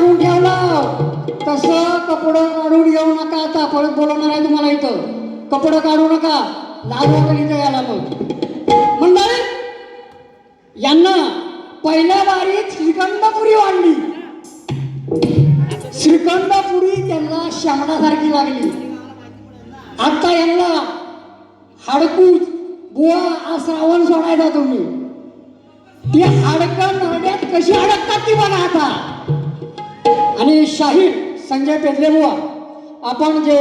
काढून ठेवलं. तसं कपडं काढून घेऊ नका आता. परत बोलवणार आहे तुम्हाला इथं. कपडं काढू नका. लाज इथं याला मग. मंडळी यांना पहिल्या वारीत श्रीखंडपुरी वाढली. श्रीखंडपुरी त्यांना शामडासारखी लागली. आता यांना हाडकूच बुवा हा श्रावण सोडायचा तुम्ही. ती हाडकं नरड्यात कशी अडकतात ती बघा आता. आणि शाहीर संजय पेदलेबुवा आपण जे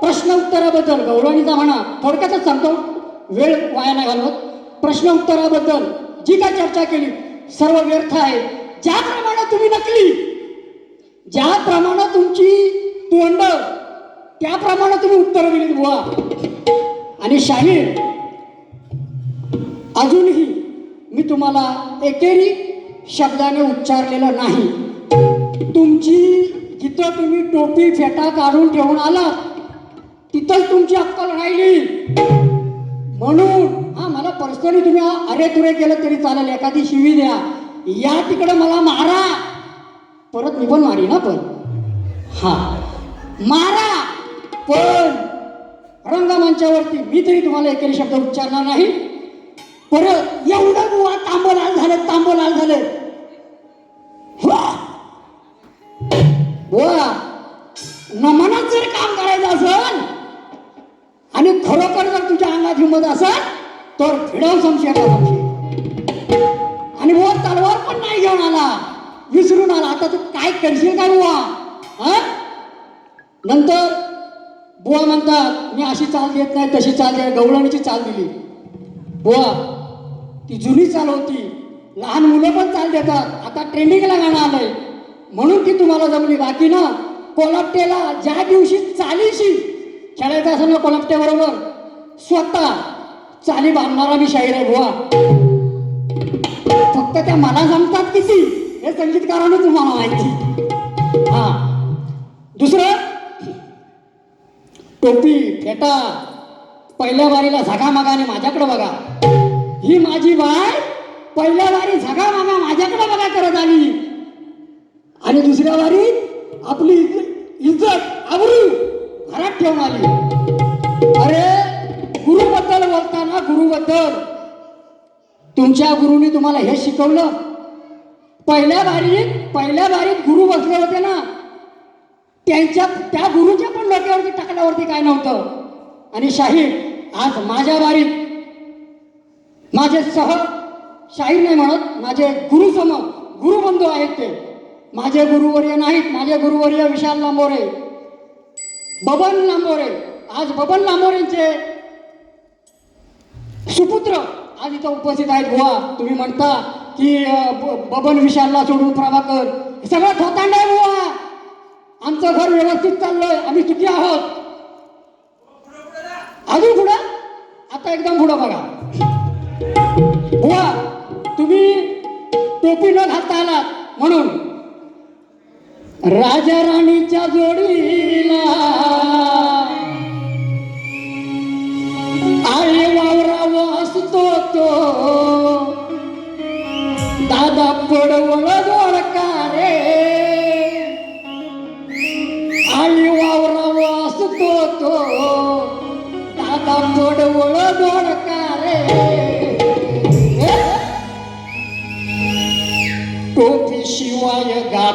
प्रश्न उत्तराबद्दल गौरवणीचा म्हणा थोडक्यातच सांगतो वेळ वाया नाही घालवत. प्रश्न उत्तराबद्दल जी काय चर्चा केली सर्व व्यर्थ आहे. ज्याप्रमाणे तुम्ही नकली ज्याप्रमाणे तुमची तोंड त्याप्रमाणे तुम्ही उत्तर दिली बुवा. आणि शाहीर अजूनही मी तुम्हाला एकेरी शब्दाने उच्चारलेलं नाही. तुमची जिथं तुम्ही टोपी फेटा काढून ठेवून आलात तिथंच तुमची अक्कल राहिली म्हणून हा मला पर्सनली तुम्ही अरे तुरे केलं तरी चालेल एखादी शिवी द्या. या तिकडं मला मारा. परत मी पण मारी ना पण. हा. मारा. पण रंगमंचावरती मी तरी तुम्हाला एकेरी शब्द उच्चारणार नाही. परत एवढं बुवा तांबोलाल झालं तांबोलाल झालं. नमनात जर काम करायचं असेल आणि खरोखर जर तुझ्या अंगात हिंमत असेल तर फिडव संशयाचा संशय. आणि बुवा तलवार पण नाही घेऊन आला विसरून आला. आता तू काय करशील काय बुवा? नंतर बुवा म्हणतात मी अशी चाल देत नाही तशी चाल दे. गवळणीची चाल दिली. बुवा ती जुनी चाल होती. लहान मुलं पण चाल देतात. आता ट्रेंडिंगला गाणं आलंय. म्हणून ती तुम्हाला जमली. बाकी ना कोलपटेला ज्या दिवशी चालीशी खेळायचं असेल ना कोलपट्याबरोबर स्वतः चाली बांधणारा मी शाहीर आहे बुवा. फक्त त्या मला जमतात किती हे संगीतकारानं तुम्हाला माहिती. हा. दुसरं टोपी फेटा पहिल्या वारीला झगा मागा आणि माझ्याकडे बघा. ही माझी बाय पहिल्या वारी झगा मागा माझ्याकडे बघा करत आली. आणि दुसऱ्या वारी आपली इज्जत आवरू घरात ठेवून आली. अरे गुरुबद्दल बोलताना गुरुबद्दल. तुमच्या गुरुनी तुम्हाला हे शिकवलं. पहिल्या बारीत पहिल्या बारीत गुरु बसले होते ना. त्यांच्या त्या गुरुच्या पण डोक्यावरती टाकल्यावरती काय नव्हतं. आणि शाहीर आज माझ्या बारीत माझे सह शाहीर नाही म्हणत माझे गुरुसम गुरुबंधू आहेत ते. माझे गुरुवर्य नाहीत माझे गुरुवर्य विशाल लांबोरे. बबन लांबोरे. आज बबन लांबोरेंचे सुपुत्र आज इथं उपस्थित आहेत. बुवा तुम्ही म्हणता की ब- बबन विशालला सोडून प्रभाकर. सगळं थोतांड आहे बुवा. आमचं घर व्यवस्थित चाललंय. आम्ही चुकी आहोत. अजून पुढं? आता एकदम पुढं बघा. बुवा तुम्ही टोपी न घालता आलात म्हणून राजा राणीच्या जोडीला. आळे वावराव असतो तो दादा पडवळ गोडका रे आळी वावराव असतो तो. दादा पडवळ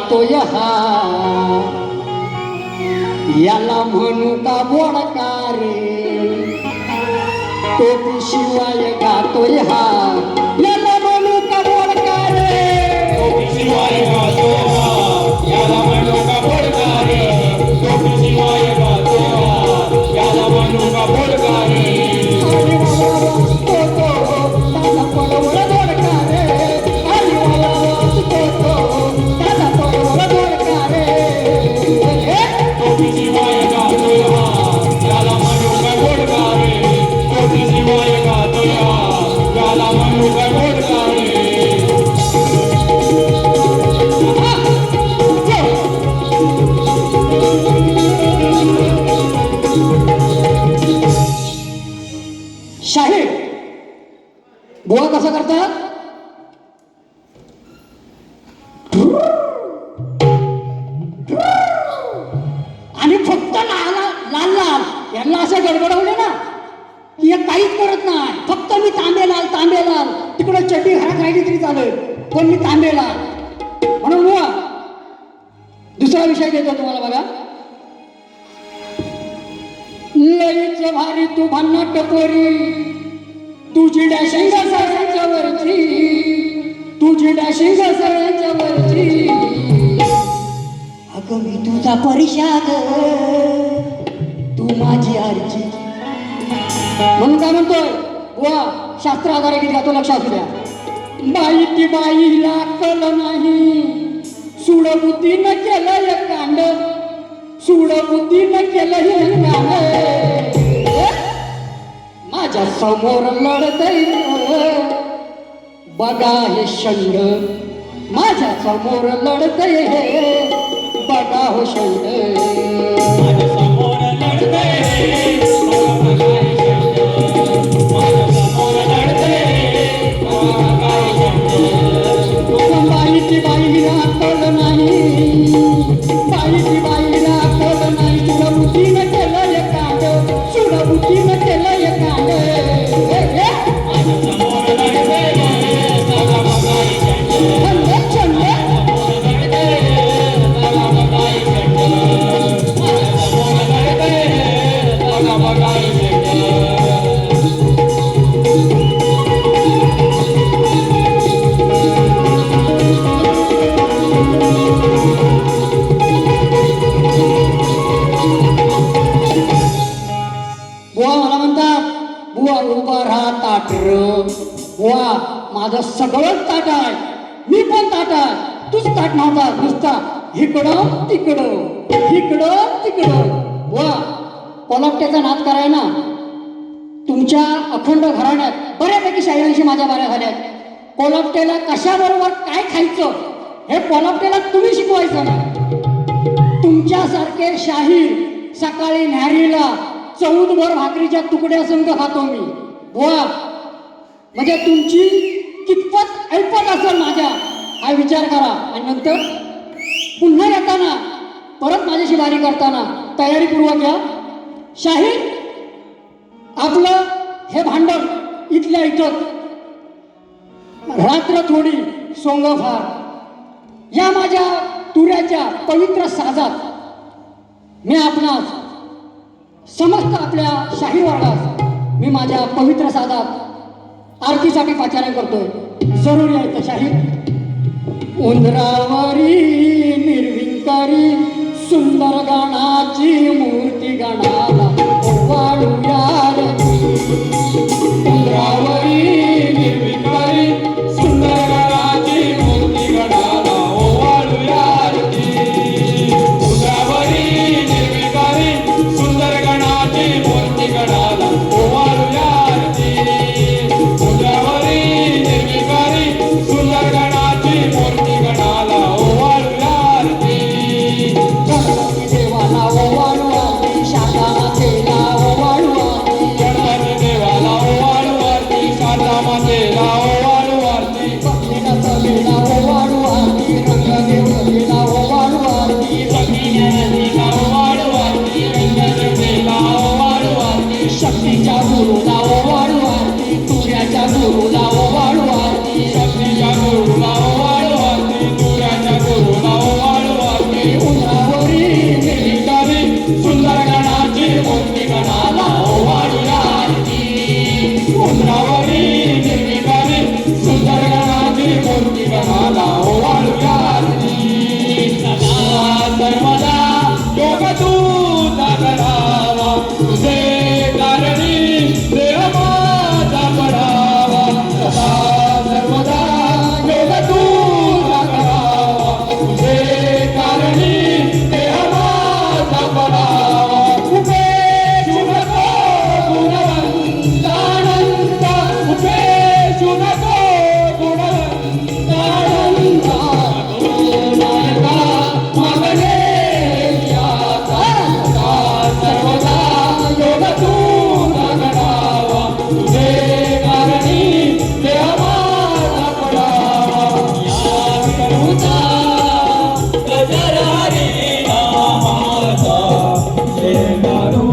शिवाय गातोय हा याला म्हणू का बोडका रे? टोपी शिवाय गातोय हा कसं करतात आणि फक्त लाल लाल लाल. यांना असं गडबडवलं ना. की हे काहीच करत नाही. फक्त मी तांबे लाल तांबे लाल. तिकडे चटी हरक राहिली तरी चालेल पण मी तांबे लाल. म्हणून दुसरा विषय घेतो तुम्हाला बघा. लईच भारी तू भांना टपोरी तुझी डॅशिंग सगळ्यांच्या वरची तुझी वरची अगं मी तुझा परिषाद तू माझी आरची म्हणून काय म्हणतोय? वा शास्त्र आधारे घ्या तो लक्षात असू द्या. बाई ती बाईला कल नाही. सुडबुद्धीनं केलं एक कांड. सुडबुद्धीनं केलं हे कांड. माझ्यासमोर लढत बघा हे शंड माझ्यासमोर लढतय हे. बघा हो शंड. माझ्यासमोर बाईची बाईला कळ नाही. बाईची बाईला सगळंच ताट आहे मी पण ताट आहे तूच ताट नव्हता नुसता इकडं तिकडं. इकडं तिकडं. वा पलकट्याचा नाद कराय ना. तुमच्या अखंड घराण्यात बऱ्यापैकी शाहिरांशी माझ्या बाऱ्या झाल्यात. पोलपटेला कशाबरोबर काय खायचं हे पोलपटेला तुम्ही शिकवायचं ना. तुमच्यासारखे शाहीर सकाळी न्यारीला चौदभर भाकरीच्या तुकड्या संघ खातो मी. वा म्हणजे तुमची ऐपत असेल माझ्या. हा विचार करा. आणि नंतर पुन्हा येताना परत माझ्याशी बारी करताना तयारीपूर्वक या. शाहीर आपलं हे भांडण इथल्या इथं. रात्र थोडी सोंग फार या माझ्या तुऱ्याच्या पवित्र साजात. मी आपणास समस्त आपल्या शाही वर्गास मी माझ्या पवित्र साजात आरतीसाठी पाचारण करतोय. जरूर यायचं शाहीर उंदरावरी निर्विंकारी सुंदर गाणाची मूर्ती गाणाला ओवाळूया उंदरावरी தேங்கானோ